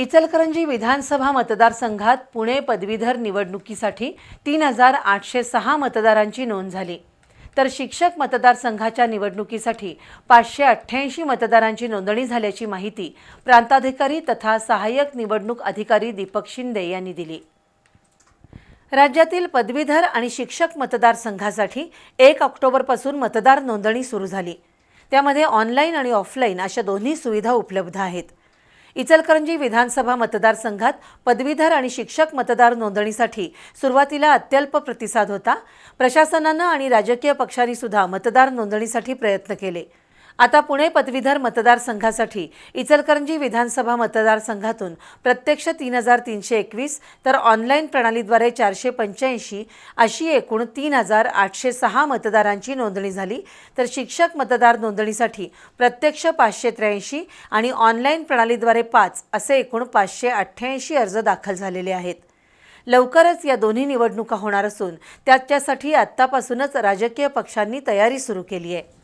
इचलकरंजी विधानसभा मतदारसंघात पुणे पदवीधर निवडणुकीसाठी तीन हजार आठशे सहा मतदारांची नोंद झाली. तर शिक्षक मतदारसंघाच्या निवडणुकीसाठी पाचशे अठ्ठ्याऐंशी मतदारांची नोंदणी झाल्याची माहिती प्रांताधिकारी तथा सहाय्यक निवडणूक अधिकारी दीपक शिंदे यांनी दिली. राज्यातील पदवीधर आणि शिक्षक मतदारसंघासाठी एक ऑक्टोबरपासून मतदार नोंदणी सुरू झाली. त्यामध्ये ऑनलाईन आणि ऑफलाईन अशा दोन्ही सुविधा उपलब्ध आहेत. इचलकरंजी विधानसभा मतदारसंघात पदवीधर आणि शिक्षक मतदार नोंदणीसाठी सुरुवातीला अत्यल्प प्रतिसाद होता. प्रशासनानं आणि राजकीय पक्षांनी सुद्धा मतदार नोंदणीसाठी प्रयत्न केले. आता पुणे पदवीधर मतदारसंघासाठी इचलकरंजी विधानसभा मतदारसंघातून प्रत्यक्ष तीन हजार तीनशे एकवीस तर ऑनलाईन प्रणालीद्वारे चारशे पंच्याऐंशी अशी एकूण तीन हजार आठशे सहा मतदारांची नोंदणी झाली. तर शिक्षक मतदार नोंदणीसाठी प्रत्यक्ष पाचशे त्र्याऐंशी आणि ऑनलाईन प्रणालीद्वारे पाच असे एकूण पाचशे अठ्ठ्याऐंशी अर्ज दाखल झालेले आहेत. लवकरच या दोन्ही निवडणुका होणार असून त्याच्यासाठी आत्तापासूनच राजकीय पक्षांनी तयारी सुरू केली आहे.